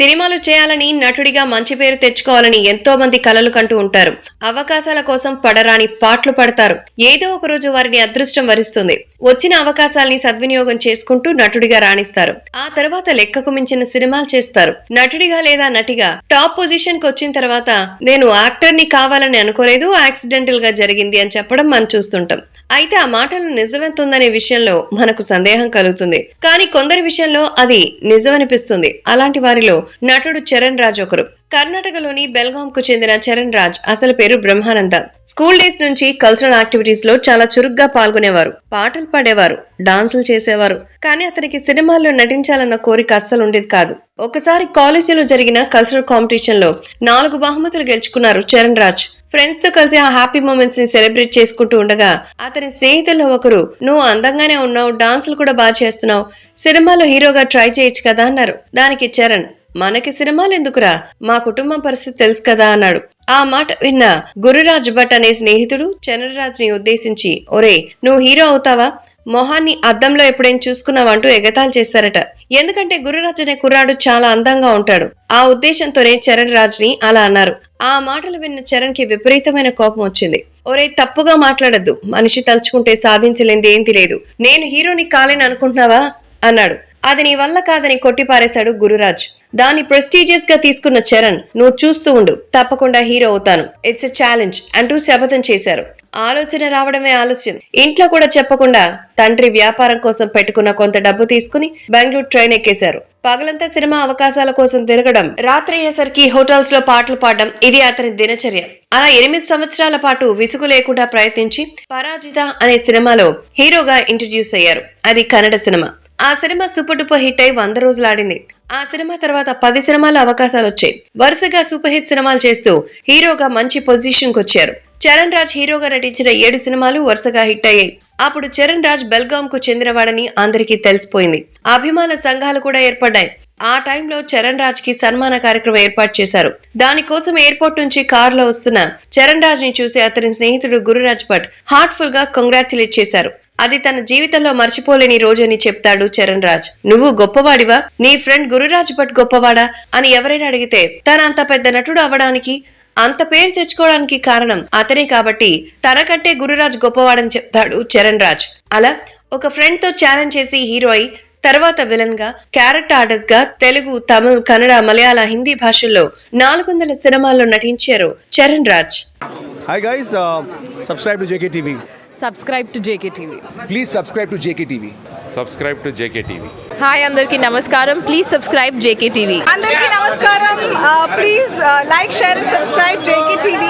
సినిమాలు చేయాలని నటుడిగా మంచి పేరు తెచ్చుకోవాలని ఎంతో మంది కలలు కంటూ ఉంటారు. అవకాశాల కోసం పడరాని పాటలు పడతారు. ఏదో ఒక రోజు వారిని అదృష్టం వరిస్తుంది. వచ్చిన అవకాశాల్ని సద్వినియోగం చేసుకుంటూ నటుడిగా రాణిస్తారు. ఆ తర్వాత లెక్కకు మించిన సినిమాలు చేస్తారు. నటుడిగా లేదా నటిగా టాప్ పొజిషన్కు వచ్చిన తర్వాత నేను యాక్టర్ని కావాలని అనుకోలేదు యాక్సిడెంటల్గా జరిగింది అని చెప్పడం మనం చూస్తుంటాం. అయితే ఆ మాటలు నిజమెంతుందనే విషయంలో మనకు సందేహం కలుగుతుంది. కానీ కొందరి విషయంలో అది నిజమనిపిస్తుంది. అలాంటి వారిలో నటుడు చరణ్ రాజ్ ఒకరు. కర్ణాటకలోని బెల్గాం కు చెందిన చరణ్ రాజ్ అసలు పేరు బ్రహ్మానంద. స్కూల్ డేస్ నుంచి కల్చరల్ యాక్టివిటీస్లో చాలా చురుగ్గా పాల్గొనేవారు. పాటలు పాడేవారు డాన్సులు చేసేవారు. కానీ అతనికి సినిమాల్లో నటించాలన్న కోరిక అస్సలు ఉండేది కాదు. ఒకసారి కాలేజీలో జరిగిన కల్చరల్ కాంపిటీషన్లో నాలుగు బహుమతులు గెలుచుకున్నారు చరణ్ రాజ్. ఫ్రెండ్స్తో కలిసి ఆ హ్యాపీ మూమెంట్స్ని సెలబ్రేట్ చేసుకుంటూ ఉండగా అతని స్నేహితుల్లో ఒకరు నువ్వు అందంగానే ఉన్నావు డాన్సులు కూడా బాగా చేస్తున్నావు సినిమాలో హీరోగా ట్రై చేయొచ్చు కదా అన్నారు. దానికి చరణ్ మనకి సినిమాలు ఎందుకురా? మా కుటుంబం పరిస్థితి తెలుసు కదా అన్నాడు. ఆ మాట విన్న గురురాజ్ భట్ అనే స్నేహితుడు చంద్రరాజ్ని ఉద్దేశించి ఒరే నువ్వు హీరో అవుతావా? మొహాన్ని అద్దంలో ఎప్పుడైనా చూసుకున్నావంటూ ఎగతాలు చేశారట. ఎందుకంటే గురురాజ్ అనే కుర్రాడు చాలా అందంగా ఉంటాడు. ఆ ఉద్దేశంతోనే చరణ్ రాజ్ని అలా అన్నారు. ఆ మాటలు విన్న చరణ్కి విపరీతమైన కోపం వచ్చింది. ఒరే తప్పుగా మాట్లాడద్దు. మనిషి తలుచుకుంటే సాధించలేంది ఏంటి లేదు. నేను హీరోని కాలేని అనుకుంటున్నావా అన్నాడు. అది నీ వల్ల కాదని కొట్టిపారేశాడు గురురాజ్. దాన్ని ప్రెస్టీజియస్గా తీసుకున్న చరణ్ నువ్వు చూస్తూ ఉండు తప్పకుండా హీరో అవుతాను. ఇట్స్ ఎ ఛాలెంజ్ అంటూ శపథం చేశారు. ఆలోచన రావడమే ఆలస్యం. ఇంట్లో కూడా చెప్పకుండా తండ్రి వ్యాపారం కోసం పెట్టుకున్న కొంత డబ్బు తీసుకుని బెంగళూరు ట్రైన్ ఎక్కేశారు. పగలంతా సినిమా అవకాశాల కోసం తిరగడం రాత్రి అయ్యేసరికి హోటల్స్లో పాటలు పాడడం ఇది అతని దినచర్య. అలా ఎనిమిది సంవత్సరాల పాటు విసుగు లేకుండా ప్రయత్నించి పరాజిత అనే సినిమాలో హీరోగా ఇంట్రడ్యూస్ అయ్యారు. అది కన్నడ సినిమా. ఆ సినిమా సూపర్ డూపర్ హిట్ అయి వంద రోజులు ఆడింది. ఆ సినిమా తర్వాత పది సినిమాల అవకాశాలు వచ్చాయి. వరుసగా సూపర్ హిట్ సినిమాలు చేస్తూ హీరోగా మంచి పొజిషన్కు వచ్చారు. చరణ్ రాజ్ హీరోగా నటించిన ఏడు సినిమాలు వరుసగా హిట్ అయ్యాయి. అప్పుడు చరణ్ రాజ్ బెల్గాం కు చెందినవాడని అందరికీ తెలిసిపోయింది. అభిమాన సంఘాలు కూడా ఏర్పడ్డాయి. ఆ టైంలో చరణ్ రాజ్కి సన్మాన కార్యక్రమం ఏర్పాటు చేశారు. దానికోసం ఎయిర్పోర్ట్ నుంచి కారులో వస్తున్న చరణ్ రాజ్ని చూసి అతని స్నేహితుడు గురురాజ్ భట్ హార్ట్ఫుల్గా కంగ్రాచులేట్ చేశారు. అది తన జీవితంలో మర్చిపోలేని రోజని చెప్తాడు చరణ్ రాజ్. నువ్వు గొప్పవాడివా? నీ ఫ్రెండ్ గురురాజ్ భట్ గొప్పవాడా? అని ఎవరైనా అడిగితే తన అంత పెద్ద నటుడు అవడానికి అంత పేరు తెచ్చుకోవడానికి కారణం అతనే కాబట్టి తనకంటే గురురాజ్ గొప్పవాడని చెప్తాడు చరణ్ రాజ్. అలా ఒక ఫ్రెండ్తో ఛాలెంజ్ చేసి హీరో అయి తర్వాత విలన్గా క్యారెక్టర్ ఆర్టిస్ట్గా తెలుగు తమిళ్ కన్నడ మలయాళ హిందీ భాషల్లో నాలుగు వందల సినిమాల్లో నటించారు Charan Raj. Hi guys subscribe to JK TV Please subscribe to JKTV. subscribe to JKTV. Hi అందరికీ నమస్కారం ప్లీజ్ సబ్స్క్రైబ్ జేకే టీవీ అందరికీ నమస్కారం please like share and subscribe JK TV